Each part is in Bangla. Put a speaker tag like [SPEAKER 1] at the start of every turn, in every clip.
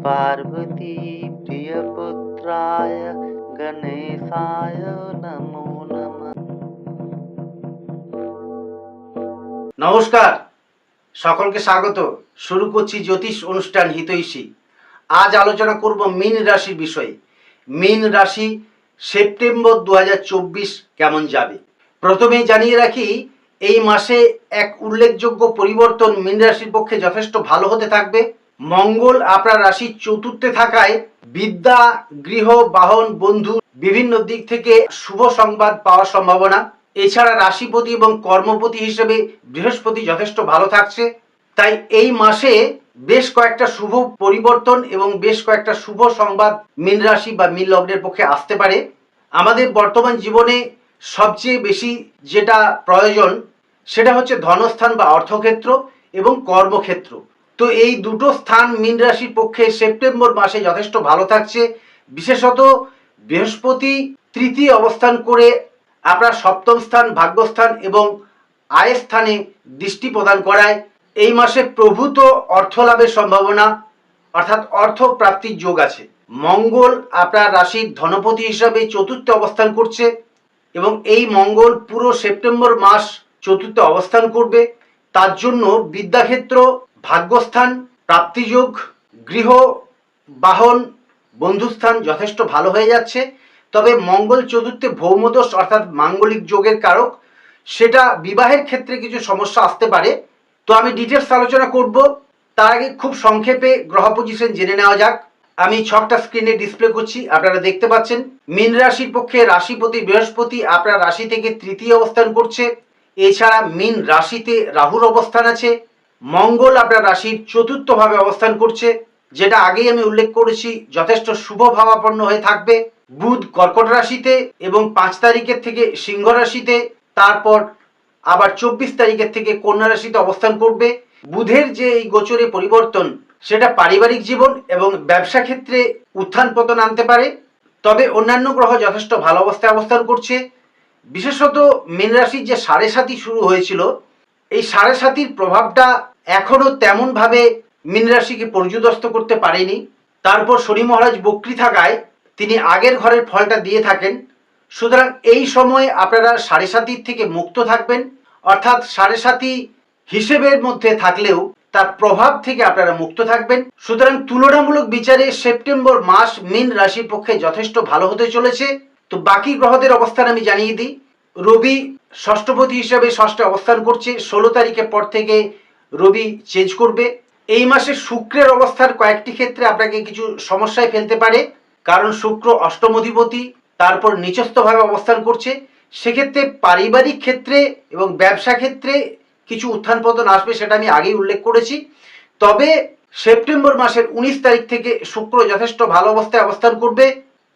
[SPEAKER 1] पार्वती प्रियपुत्राय गणेशाय नमो नमः
[SPEAKER 2] নমস্কার সকলকে স্বাগত শুরু করছি জ্যোতিষ অনুষ্ঠান হিতৈষী আজ আলোচনা করব মীন রাশির বিষয়ে মীন রাশি সেপ্টেম্বর দু কেমন যাবে প্রথমেই জানিয়ে রাখি এই মাসে এক উল্লেখযোগ্য পরিবর্তন মীন রাশির পক্ষে যথেষ্ট ভালো হতে থাকবে মঙ্গল আপনার রাশির চতুর্থে থাকায় বিদ্যা, গৃহ, বাহন, বন্ধু বিভিন্ন দিক থেকে শুভ সংবাদ পাওয়ার সম্ভাবনা। এছাড়া রাশিপতি এবং কর্মপতি হিসেবে বৃহস্পতি যথেষ্ট ভালো থাকছে। তাই এই মাসে বেশ কয়েকটা শুভ পরিবর্তন এবং বেশ কয়েকটা শুভ সংবাদ মীন রাশি বা মীন লগ্নের পক্ষে আসতে পারে। আমাদের বর্তমান জীবনে সবচেয়ে বেশি যেটা প্রয়োজন সেটা হচ্ছে ধনস্থান বা অর্থক্ষেত্র এবং কর্মক্ষেত্র। তো এই দুটো স্থান মীন রাশির পক্ষে সেপ্টেম্বর মাসে যথেষ্ট ভালো থাকছে। বিশেষত বৃহস্পতি তৃতীয় অবস্থান করে আপনার সপ্তম স্থান, ভাগ্যস্থান এবং আয় স্থানে দৃষ্টি প্রদান করায়। এই মাসে প্রভূত অর্থ লাভের সম্ভাবনা, অর্থাৎ অর্থ প্রাপ্তির যোগ আছে। মঙ্গল আপনার রাশির ধনপতি হিসাবে চতুর্থে অবস্থান করছে এবং এই মঙ্গল পুরো সেপ্টেম্বর মাস চতুর্থে অবস্থান করবে। তার জন্য বিদ্যাক্ষেত্র ভাগ্যস্থান, প্রাপ্তিযোগ, গৃহ, বাহন, বন্ধুস্থান যথেষ্ট ভালো হয়ে যাচ্ছে। তবে মঙ্গল চতুর্থে ভৌমদোষ অর্থাৎ মাঙ্গলিক যোগের কারক, সেটা বিবাহের ক্ষেত্রে কিছু সমস্যা আসতে পারে। তো আমি ডিটেলস আলোচনা করব। তার আগে খুব সংক্ষেপে গ্রহ পজিশন জেনে নেওয়া যাক। আমি ছকটা স্ক্রিনে ডিসপ্লে করছি, আপনারা দেখতে পাচ্ছেন। মীন রাশির পক্ষে রাশিপতি বৃহস্পতি আপনার রাশি থেকে তৃতীয় অবস্থান করছে। এছাড়া মীন রাশিতে রাহুর অবস্থান আছে। মঙ্গল আপনার রাশির চতুর্থভাবে অবস্থান করছে, যেটা আগেই আমি উল্লেখ করেছি, যথেষ্ট শুভ ভাবাপন্ন হয়ে থাকবে। বুধ কর্কট রাশিতে এবং পাঁচ তারিখের থেকে সিংহ রাশিতে, তারপর আবার চব্বিশ তারিখের থেকে কন্যা রাশিতে অবস্থান করবে। বুধের যে এই গোচরে পরিবর্তন, সেটা পারিবারিক জীবন এবং ব্যবসা ক্ষেত্রে উত্থান পতন আনতে পারে। তবে অন্যান্য গ্রহ যথেষ্ট ভালো অবস্থায় অবস্থান করছে। বিশেষত মীন রাশির যে সাড়ে সাতি শুরু হয়েছিল, এই সাড়ে সাতির প্রভাবটা এখনও তেমনভাবে মীন রাশিকে পর্যদস্ত করতে পারেনি। তারপর শনি মহারাজ বক্রি থাকায় তিনি আগের ঘরের ফলটা দিয়ে থাকেন। সুতরাং এই সময়ে আপনারা সাড়ে সাতির থেকে মুক্ত থাকবেন। অর্থাৎ সাড়ে সাতি হিসেবের মধ্যে থাকলেও তার প্রভাব থেকে আপনারা মুক্ত থাকবেন। সুতরাং তুলনামূলক বিচারে সেপ্টেম্বর মাস মীন রাশির পক্ষে যথেষ্ট ভালো হতে চলেছে। তো বাকি গ্রহদের অবস্থান আমি জানিয়ে দিই। রবি ষষ্ঠপতি হিসাবে ষষ্ঠে অবস্থান করছে। ষোলো তারিখের পর থেকে রবি চেঞ্জ করবে। এই মাসে শুক্রের অবস্থার কয়েকটি ক্ষেত্রে আপনাকে কিছু সমস্যায় ফেলতে পারে। কারণ শুক্র অষ্টম অধিপতি, তারপর নিচস্থভাবে অবস্থান করছে। সেক্ষেত্রে পারিবারিক ক্ষেত্রে এবং ব্যবসা ক্ষেত্রে কিছু উত্থান পতন আসবে সেটা আমি আগেই উল্লেখ করেছি। তবে সেপ্টেম্বর মাসের উনিশ তারিখ থেকে শুক্র যথেষ্ট ভালো অবস্থায় অবস্থান করবে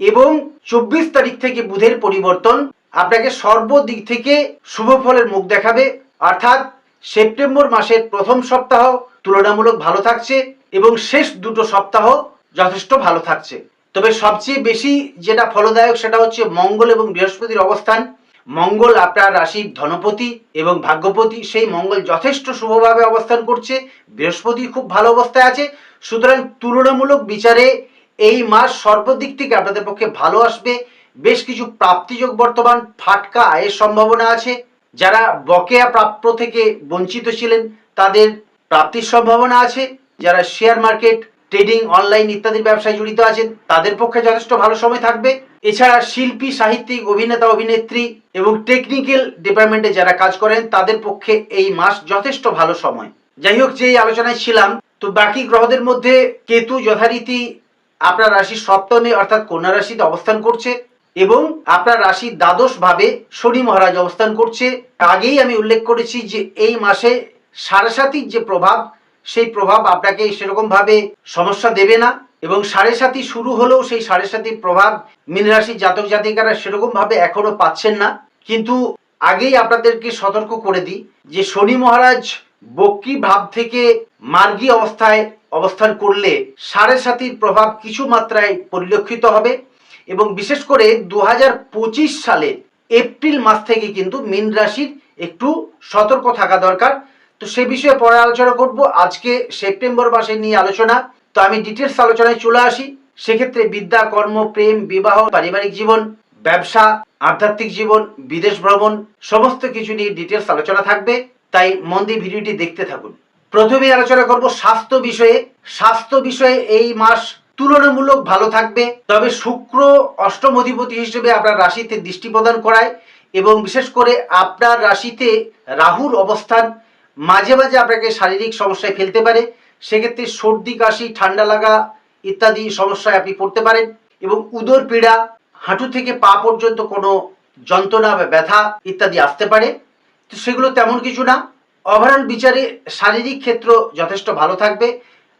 [SPEAKER 2] এবং চব্বিশ তারিখ থেকে বুধের পরিবর্তন আপনাকে সর্বদিক থেকে শুভ ফলের মুখ দেখাবে। অর্থাৎ সেপ্টেম্বর মাসের প্রথম সপ্তাহ তুলনামূলক ভালো থাকছে এবং শেষ দুটো সপ্তাহ যথেষ্ট ভালো থাকছে। তবে সবচেয়ে বেশি যেটা ফলদায়ক সেটা হচ্ছে মঙ্গল এবং বৃহস্পতির অবস্থান। মঙ্গল আপনার রাশির ধনপতি এবং ভাগ্যপতি, সেই মঙ্গল যথেষ্ট শুভভাবে অবস্থান করছে। বৃহস্পতি খুব ভালো অবস্থায় আছে। সুতরাং তুলনামূলক বিচারে এই মাস সর্বদিক থেকে আপনাদের পক্ষে ভালো আসবে। বেশ কিছু প্রাপ্তিযোগ বর্তমান, ফাটকা আয়ের সম্ভাবনা আছে। যারা বকেয়া প্রাপ্য থেকে বঞ্চিত ছিলেন, তাদের প্রাপ্তির সম্ভাবনা আছে। যারা শেয়ার মার্কেট, ট্রেডিং, অনলাইন ইত্যাদির ব্যবসায় জড়িত আছেন, তাদের পক্ষে যথেষ্ট ভালো সময় থাকবে। এছাড়া শিল্পী, সাহিত্যিক, অভিনেতা, অভিনেত্রী এবং টেকনিক্যাল ডিপার্টমেন্টে যারা কাজ করেন, তাদের পক্ষে এই মাস যথেষ্ট ভালো সময়। যাই হোক যে আলোচনায় ছিলাম, তো বাকি গ্রহদের মধ্যে কেতু যথারীতি আপনার রাশির সপ্তমে অর্থাৎ কন্যা রাশিতে অবস্থান করছে। এবং আপনার রাশির দ্বাদশ ভাবে শনি মহারাজ অবস্থান করছে। আগেই আমি উল্লেখ করেছি যে এই মাসে সাড়ে সাতির যে প্রভাব, সেই প্রভাব আপনাকে সেরকম ভাবে সমস্যা দেবে না এবং সাড়ে সাতি শুরু হলেও সেই সাড়ে সাতির প্রভাব মীন রাশির জাতক জাতিকারা সেরকম ভাবে এখনও পাচ্ছেন না। কিন্তু আগেই আপনাদেরকে সতর্ক করে দিই যে শনি মহারাজ বক্রি ভাব থেকে মার্গী অবস্থায় অবস্থান করলে সাড়ে সাতির প্রভাব কিছু মাত্রায় পরিলক্ষিত হবে। এবং বিশেষ করে দু হাজার পঁচিশ সালে এপ্রিল মাস থেকে কিন্তু মীন রাশির একটু সতর্ক থাকা দরকার। তো সে বিষয়ে পরে আলোচনা করব। আজকে সেপ্টেম্বর মাসে নিয়ে আলোচনা। তো আমি ডিটেলস আলোচনায় চলে আসি। সেক্ষেত্রে বিদ্যা, কর্ম, প্রেম, বিবাহ, পারিবারিক জীবন, ব্যবসা, আধ্যাত্মিক জীবন, বিদেশ ভ্রমণ, সমস্ত কিছু নিয়ে ডিটেলস আলোচনা থাকবে। তাই মন দিয়ে ভিডিওটি দেখতে থাকুন। প্রথমে আলোচনা করব স্বাস্থ্য বিষয়ে। স্বাস্থ্য বিষয়ে এই মাস তুলনামূলক ভালো থাকবে। তবে শুক্র অষ্টম অধিপতি হিসেবে আপনার রাশিতে দৃষ্টি প্রদান করায় এবং বিশেষ করে আপনার রাশিতে রাহুর অবস্থান মাঝে মাঝে আপনাকে শারীরিক সমস্যায় ফেলতে পারে। সেক্ষেত্রে সর্দি, কাশি, ঠান্ডা লাগা ইত্যাদি সমস্যায় আপনি পড়তে পারেন এবং উদর পীড়া, হাঁটু থেকে পা পর্যন্ত কোনো যন্ত্রণা বা ব্যথা ইত্যাদি আসতে পারে। তো সেগুলো তেমন কিছু না। ওভারঅল বিচারে শারীরিক ক্ষেত্র যথেষ্ট ভালো থাকবে।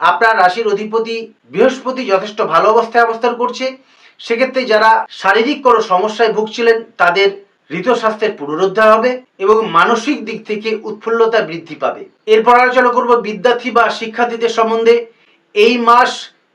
[SPEAKER 2] আপনার রাশির অধিপতি বৃহস্পতি যথেষ্ট ভালো অবস্থায় অবস্থান করছে। সেক্ষেত্রে যারা শারীরিক কোনো সমস্যায় ভুগছিলেন, তাদের ঋতস্বাস্থ্যের পুনরুদ্ধার হবে এবং মানসিক দিক থেকে উৎফুল্লতা বৃদ্ধি পাবে। এরপর আলোচনা করব বিদ্যার্থী বা শিক্ষার্থীদের সম্বন্ধে। এই মাস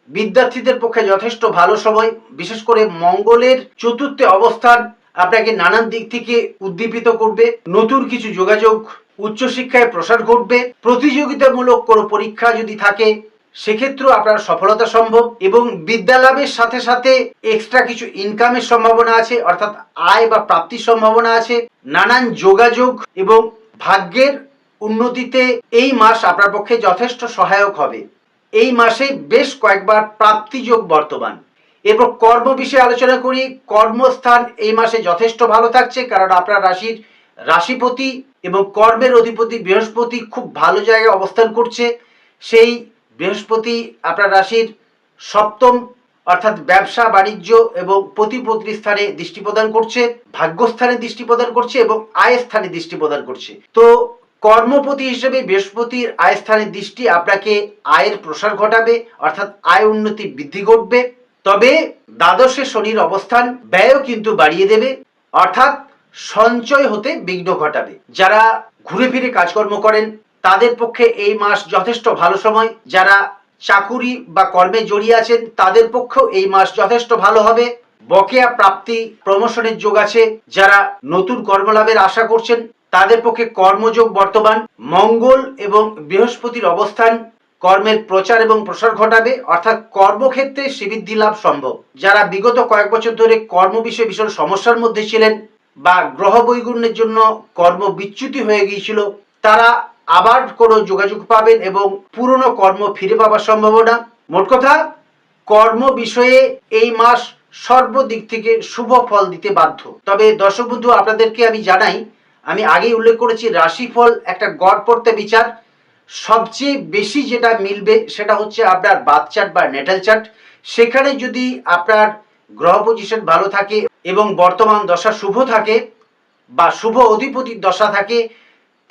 [SPEAKER 2] বিদ্যার্থীদের পক্ষে যথেষ্ট ভালো সময়। বিশেষ করে মঙ্গলের চতুর্থে অবস্থান আপনাকে নানান দিক থেকে উদ্দীপিত করবে। নতুন কিছু যোগাযোগ, উচ্চশিক্ষায় প্রসার ঘটবে। প্রতিযোগিতামূলক কোনো পরীক্ষা যদি থাকে সেক্ষেত্রেও আপনার সফলতা সম্ভব এবং বিদ্যা লাভের সাথে সাথে এক্সট্রা কিছু ইনকামের সম্ভাবনা আছে, অর্থাৎ আয় বা প্রাপ্তির সম্ভাবনা আছে, নানান যোগাযোগ এবং ভাগ্যের উন্নতিতে এই মাস আপনার পক্ষে যথেষ্ট সহায়ক হবে। এই মাসে বেশ কয়েকবার প্রাপ্তিযোগ বর্তমান। এরপর কর্ম বিষয়ে আলোচনা করি। কর্মস্থান এই মাসে যথেষ্ট ভালো থাকছে, কারণ আপনার রাশির রাশিপতি এবং কর্মের অধিপতি বৃহস্পতি খুব ভালো জায়গায় অবস্থান করছে। সেই বৃহস্পতি আপনার রাশির সপ্তম, অর্থাৎ ব্যবসা, বাণিজ্য এবং প্রতিপত্তি স্থানে দৃষ্টি প্রদান করছে, ভাগ্যস্থানে দৃষ্টি প্রদান করছে এবং আয় স্থানে দৃষ্টি প্রদান করছে। তো কর্মপতি হিসেবে বৃহস্পতির আয় স্থানের দৃষ্টি আপনাকে আয়ের প্রসার ঘটাবে, অর্থাৎ আয় উন্নতি বৃদ্ধি ঘটবে তবে দ্বাদশে শনির অবস্থান ব্যয়ও কিন্তু বাড়িয়ে দেবে, অর্থাৎ সঞ্চয় হতে বিঘ্ন ঘটাবে। যারা ঘুরে ফিরে কাজকর্ম করেন তাদের পক্ষে এই মাস যথেষ্ট ভালো সময়। যারা চাকুরি বা কর্মে জড়িয়ে আছেন, তাদের পক্ষেও এই মাস যথেষ্ট ভালো হবে। বকেয়া প্রাপ্তি প্রমোশনের যোগ আছে। যারা নতুন কর্মলাভের আশা করছেন, তাদের পক্ষে কর্মযোগ বর্তমান। মঙ্গল এবং বৃহস্পতির অবস্থান, কর্মের প্রচার এবং প্রসার ঘটাবে, অর্থাৎ কর্মক্ষেত্রে শ্রীবৃদ্ধি লাভ সম্ভব। যারা বিগত কয়েক বছর ধরে কর্ম বিষয়ে ভীষণ সমস্যার মধ্যে ছিলেন বা গ্রহ বৈগুণ্যের জন্য কর্ম বিচ্যুতি হয়ে গিয়েছিল, তারা আবার কোনো যোগাযোগ পাবেন এবং পুরনো কর্ম ফিরে পাওয়ার সম্ভাবনা। মোট কথা, কর্ম বিষয়ে এই মাস সর্বদিক থেকে শুভ ফল দিতে বাধ্য। তবে দর্শক বন্ধু, আপনাদেরকে আমি জানাই, আমি আগেই উল্লেখ করেছি, রাশিফল একটা গড় পড়তে বিচার। সবচেয়ে বেশি যেটা মিলবে সেটা হচ্ছে আপনার বাদ চার্ট বা নেটাল চার্ট। সেখানে যদি আপনার গ্রহ পজিশন ভালো থাকে এবং বর্তমান দশা শুভ থাকে বা শুভ অধিপতির দশা থাকে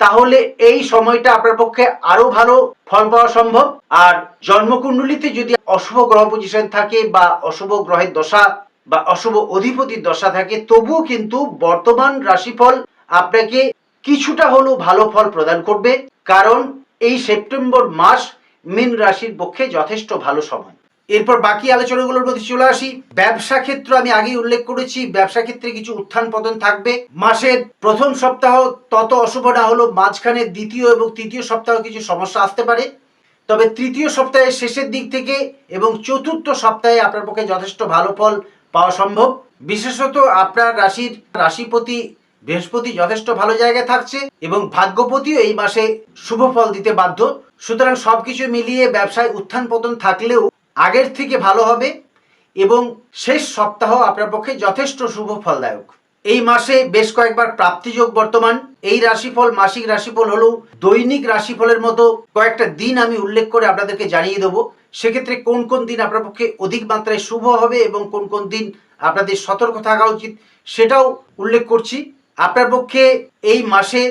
[SPEAKER 2] তাহলে এই সময়টা আপনার পক্ষে আরও ভালো ফল পাওয়া সম্ভব। আর জন্মকুণ্ডলিতে যদি অশুভ গ্রহ পজিশন থাকে বা অশুভ গ্রহের দশা বা অশুভ অধিপতির দশা থাকে, তবুও কিন্তু বর্তমান রাশিফল আপনাকে কিছুটা হলেও ভালো ফল প্রদান করবে। কারণ এই সেপ্টেম্বর মাস মীন রাশির পক্ষে যথেষ্ট ভালো সময়। এরপর বাকি আলোচনাগুলোর মধ্যে চলে আসি। ব্যবসা ক্ষেত্র আমি আগেই উল্লেখ করেছি। ব্যবসা ক্ষেত্রে কিছু উত্থান পতন থাকবে। মাসের প্রথম সপ্তাহ তত অশুভ না হলো মাঝখানে দ্বিতীয় এবং তৃতীয় সপ্তাহ কিছু সমস্যা আসতে পারে। তবে তৃতীয় সপ্তাহের শেষের দিক থেকে এবং চতুর্থ সপ্তাহে আপনার পক্ষে যথেষ্ট ভালো ফল পাওয়া সম্ভব। বিশেষত আপনার রাশির রাশিপতি বৃহস্পতি যথেষ্ট ভালো জায়গায় থাকছে এবং ভাগ্যপতিও এই মাসে শুভ ফল দিতে বাধ্য। সুতরাং সবকিছু মিলিয়ে ব্যবসায় উত্থান পতন থাকলেও আগের থেকে ভালো হবে এবং শেষ সপ্তাহ আপনার পক্ষে যথেষ্ট শুভ ফলদায়ক। এই মাসে বেশ কয়েকবার প্রাপ্তিযোগ বর্তমান। এই রাশিফল মাসিক রাশিফল হলেও দৈনিক রাশিফলের মতো কয়েকটা দিন আমি উল্লেখ করে আপনাদেরকে জানিয়ে দেবো। সেক্ষেত্রে কোন কোন দিন আপনার পক্ষে অধিক মাত্রায় শুভ হবে এবং কোন কোন দিন আপনাদের সতর্ক থাকা উচিত সেটাও উল্লেখ করছি। আপনার পক্ষে এই মাসে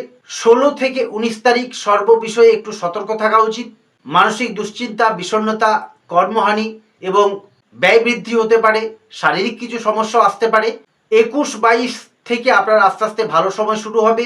[SPEAKER 2] ষোলো থেকে উনিশ তারিখ সর্ব বিষয়ে একটু সতর্ক থাকা উচিত। মানসিক দুশ্চিন্তা, বিষণ্ণতা কর্মহানি এবং ব্যয় বৃদ্ধি হতে পারে, শারীরিক কিছু সমস্যা আসতে পারে। একুশ বাইশ থেকে আপনার আস্তে আস্তে ভালো সময় শুরু হবে।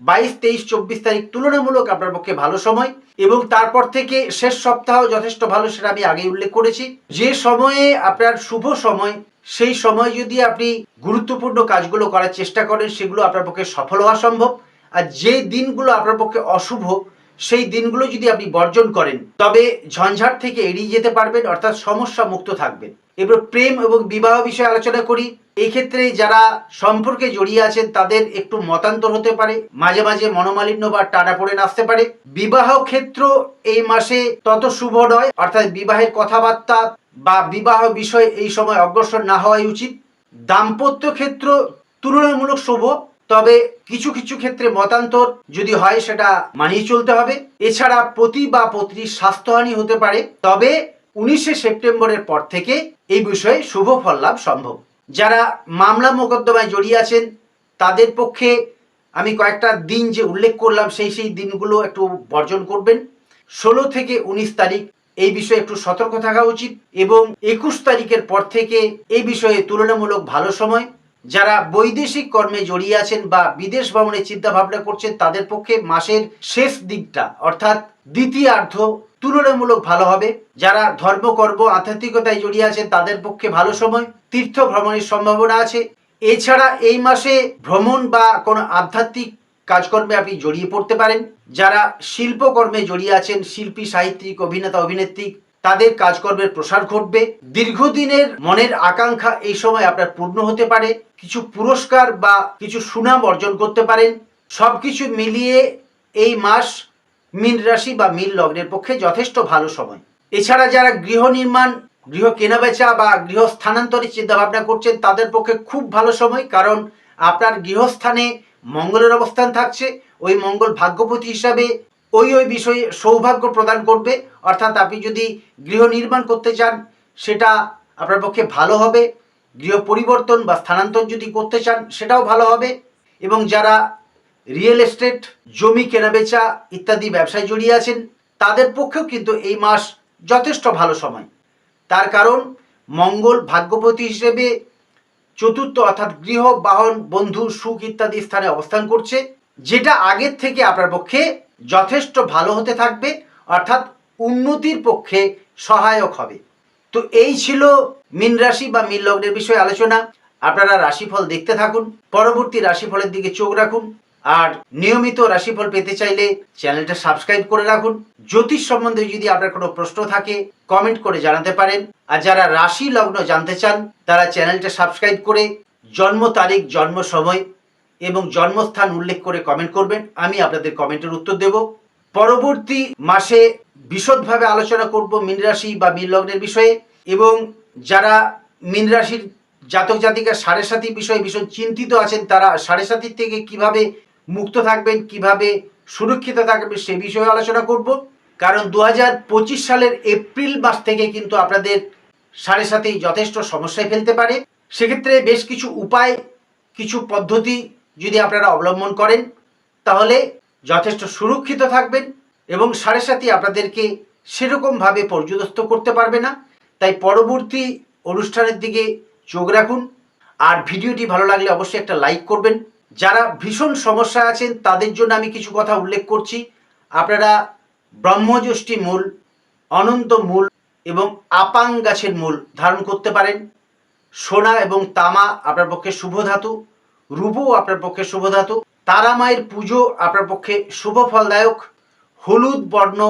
[SPEAKER 2] বাইশ, তেইশ, চব্বিশ তারিখ তুলনামূলক আপনার পক্ষে ভালো সময় এবং তারপর থেকে শেষ সপ্তাহ যথেষ্ট ভালো সেটা আমি আগেই উল্লেখ করেছি। যে সময়ে আপনার শুভ সময়, সেই সময় যদি আপনি গুরুত্বপূর্ণ কাজগুলো করার চেষ্টা করেন, সেগুলো আপনার পক্ষে সফল হওয়া সম্ভব। আর যে দিনগুলো আপনার পক্ষে অশুভ সেই দিনগুলো যদি আপনি বর্জন করেন, তবে ঝঞ্ঝাট থেকে এড়িয়ে যেতে পারবেন, অর্থাৎ সমস্যা মুক্ত থাকবেন। এবার প্রেম এবং বিবাহ বিষয়ে আলোচনা করি। এই ক্ষেত্রে যারা সম্পর্কে জড়িয়ে আছেন, তাদের একটু মতান্তর হতে পারে। মাঝে মাঝে মনোমালিন্য বা টানা পড়ে আসতে পারে। বিবাহ ক্ষেত্র এই মাসে তত শুভ নয়, অর্থাৎ বিবাহের কথাবার্তা বা বিবাহ বিষয়ে এই সময় অগ্রসর না হওয়াই উচিত। দাম্পত্য ক্ষেত্র তুলনামূলক শুভ। তবে কিছু কিছু ক্ষেত্রে মতান্তর যদি হয় সেটা মানিয়ে চলতে হবে। এছাড়া পতি বা পত্নীর স্বাস্থ্যহানি হতে পারে। তবে উনিশে সেপ্টেম্বরের পর থেকে এই বিষয়ে শুভ ফল লাভ সম্ভব। যারা মামলা মোকদ্দমায় জড়িয়ে আছেন, তাদের পক্ষে আমি কয়েকটা দিন যে উল্লেখ করলাম, সেই সেই দিনগুলো একটু বর্জন করবেন। ষোলো থেকে উনিশ তারিখ এই বিষয়ে একটু সতর্ক থাকা উচিত এবং একুশ তারিখের পর থেকে এই বিষয়ে তুলনামূলক ভালো সময়। যারা বৈদেশিক কর্মে জড়িয়ে আছেন বা বিদেশ ভ্রমণের চিন্তা ভাবনা করছেন, তাদের পক্ষে মাসের শেষ দিকটা, অর্থাৎ দ্বিতীয়ার্ধ, তুলনামূলক ভালো হবে। যারা ধর্মকর্ম আধ্যাত্মিকতায় জড়িয়ে আছেন, তাদের পক্ষে ভালো সময়। তীর্থ ভ্রমণের সম্ভাবনা আছে। এছাড়া এই মাসে ভ্রমণ বা কোনো আধ্যাত্মিক কাজকর্মে আপনি জড়িয়ে পড়তে পারেন। যারা শিল্পকর্মে জড়িয়ে আছেন, শিল্পী, সাহিত্যিক, অভিনেতা, অভিনেত্রী তাদের কাজকর্মের প্রসার ঘটবে। দীর্ঘদিনের মনের আকাঙ্ক্ষা এই সময় আপনার পূর্ণ হতে পারে। কিছু পুরস্কার বা কিছু সুনাম অর্জন করতে পারেন। সবকিছু মিলিয়ে এই মাস মীন রাশি বা মীন লগ্নের পক্ষে যথেষ্ট ভালো সময়। এছাড়া যারা গৃহ নির্মাণ, গৃহ কেনাবেচা বা গৃহ স্থানান্তরের চিন্তা ভাবনা করছেন, তাদের পক্ষে খুব ভালো সময়। কারণ আপনার গৃহস্থানে মঙ্গলের অবস্থান থাকছে। ওই মঙ্গল ভাগ্যপতি হিসাবে ওই ওই বিষয়ে সৌভাগ্য প্রদান করবে। অর্থাৎ আপনি যদি গৃহ নির্মাণ করতে চান, সেটা আপনার পক্ষে ভালো হবে। গৃহ পরিবর্তন বা স্থানান্তর যদি করতে চান, সেটাও ভালো হবে। এবং যারা রিয়েল এস্টেট, জমি কেনাবেচা ইত্যাদি ব্যবসায় জড়িয়ে আছেন, তাদের পক্ষেও কিন্তু এই মাস যথেষ্ট ভালো সময়। তার কারণ, মঙ্গল ভাগ্যপতি হিসেবে চতুর্থ অর্থাৎ গৃহ, বাহন, বন্ধু, সুখ ইত্যাদি স্থানে অবস্থান করছে, যেটা আগের থেকে আপনার পক্ষে যথেষ্ট ভালো হতে থাকবে, অর্থাৎ উন্নতির পক্ষে সহায়ক হবে। তো এই ছিল মীন রাশি বা মীন লগ্নের বিষয়ে আলোচনা। আপনারা রাশিফল দেখতে থাকুন, পরবর্তী রাশিফলের দিকে চোখ রাখুন, আর নিয়মিত রাশিফল পেতে চাইলে চ্যানেলটা সাবস্ক্রাইব করে রাখুন। জ্যোতিষ সম্বন্ধে যদি আপনার কোনো প্রশ্ন থাকে, কমেন্ট করে জানাতে পারেন। আর যারা রাশি লগ্ন জানতে চান, তারা চ্যানেলটা সাবস্ক্রাইব করে জন্ম তারিখ, জন্ম সময় এবং জন্মস্থান উল্লেখ করে কমেন্ট করবেন। আমি আপনাদের কমেন্টের উত্তর দেব। পরবর্তী মাসে বিশদভাবে আলোচনা করব মীন রাশি বা মীন লগ্নের বিষয়ে এবং যারা মীন রাশির জাতক জাতিকা সাড়ে সাথী বিষয়ে ভীষণ চিন্তিত আছেন, তারা সাড়ে সাথীর থেকে কীভাবে মুক্ত থাকবেন, কীভাবে সুরক্ষিত থাকবেন সে বিষয়ে আলোচনা করব। কারণ দু হাজার পঁচিশ সালের এপ্রিল মাস থেকে কিন্তু আপনাদের সাড়ে সাথে যথেষ্ট সমস্যায় ফেলতে পারে। সেক্ষেত্রে বেশ কিছু উপায়, কিছু পদ্ধতি যদি আপনারা অবলম্বন করেন, তাহলে যথেষ্ট সুরক্ষিত থাকবেন এবং সাড়ে সাথে আপনাদেরকে সেরকমভাবে পর্যদস্ত করতে পারবে না। তাই পরবর্তী অনুষ্ঠানের দিকে চোখ রাখুন। আর ভিডিওটি ভালো লাগলে অবশ্যই একটা লাইক করবেন। যারা ভীষণ সমস্যা আছেন, তাদের জন্য আমি কিছু কথা উল্লেখ করছি। আপনারা ব্রহ্মযষ্টি মূল, অনন্ত মূল এবং আপাং গাছের মূল ধারণ করতে পারেন। সোনা এবং তামা আপনার পক্ষে শুভ ধাতু। রূপও আপনার পক্ষে শুভ ধাতু তারা মায়ের পুজো আপনার পক্ষে শুভ ফলদায়ক হলুদ বর্ণ,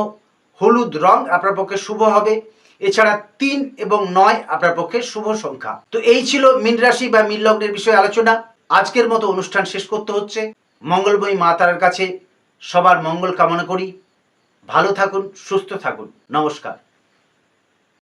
[SPEAKER 2] হলুদ রং আপনার পক্ষে শুভ হবে। এছাড়া তিন এবং নয় আপনার পক্ষে শুভ সংখ্যা। তো এই ছিল মীন রাশি বা মীন লগ্নের বিষয়ে আলোচনা। আজকের মতো অনুষ্ঠান শেষ করতে হচ্ছে। মঙ্গলময়ী মা তারার কাছে সবার মঙ্গল কামনা করি। ভালো থাকুন, সুস্থ থাকুন। নমস্কার।